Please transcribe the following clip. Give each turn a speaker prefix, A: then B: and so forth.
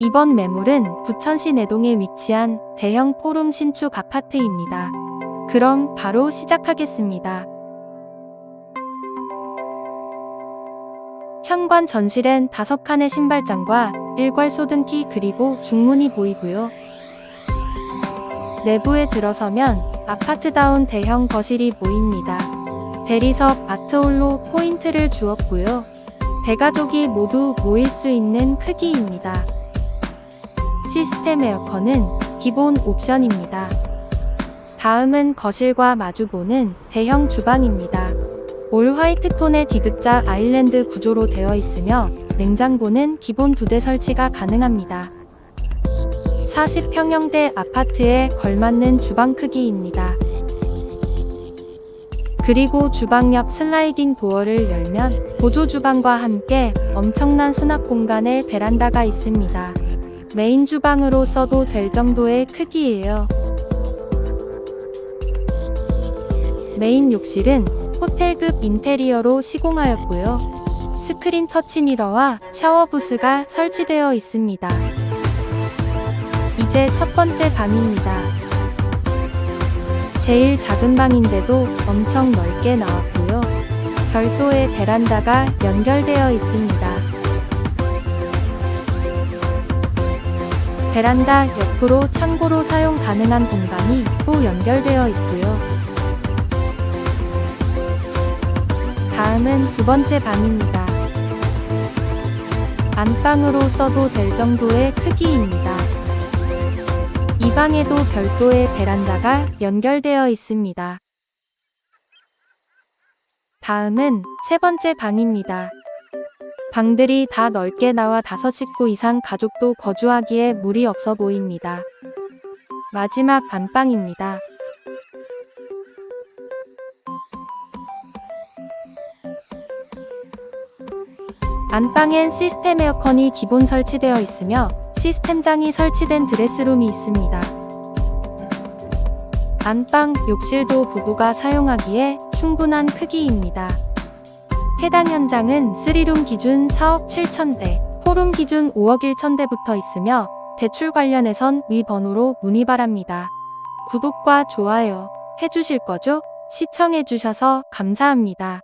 A: 이번 매물은 부천시 내동에 위치한 대형 포룸 신축 아파트입니다. 그럼 바로 시작하겠습니다. 현관 전실엔 다섯 칸의 신발장과 일괄 소등키 그리고 중문이 보이고요. 내부에 들어서면 아파트다운 대형 거실이 보입니다. 대리석 아트홀로 포인트를 주었고요. 대가족이 모두 모일 수 있는 크기입니다. 시스템 에어컨은 기본 옵션입니다. 다음은 거실과 마주보는 대형 주방입니다. 올 화이트 톤의 디귿자 아일랜드 구조로 되어 있으며 냉장고는 기본 두 대 설치가 가능합니다. 40평형대 아파트에 걸맞는 주방 크기입니다. 그리고 주방 옆 슬라이딩 도어를 열면 보조 주방과 함께 엄청난 수납 공간의 베란다가 있습니다. 메인 주방으로 써도 될 정도의 크기예요. 메인 욕실은 호텔급 인테리어로 시공하였고요. 스크린 터치 미러와 샤워 부스가 설치되어 있습니다. 이제 첫 번째 방입니다. 제일 작은 방인데도 엄청 넓게 나왔고요. 별도의 베란다가 연결되어 있습니다. 베란다 옆으로 창고로 사용 가능한 공간이 또 연결되어 있고요. 다음은 두 번째 방입니다. 안방으로 써도 될 정도의 크기입니다. 이 방에도 별도의 베란다가 연결되어 있습니다. 다음은 세 번째 방입니다. 방들이 다 넓게 나와 다섯 식구 이상 가족도 거주하기에 무리 없어 보입니다. 마지막 안방입니다. 안방엔 시스템 에어컨이 기본 설치되어 있으며 시스템장이 설치된 드레스룸이 있습니다. 안방, 욕실도 부부가 사용하기에 충분한 크기입니다. 해당 현장은 3룸 기준 4억 7천대, 4룸 기준 5억 1천대부터 있으며 대출 관련해선 위 번호로 문의 바랍니다. 구독과 좋아요 해주실 거죠? 시청해주셔서 감사합니다.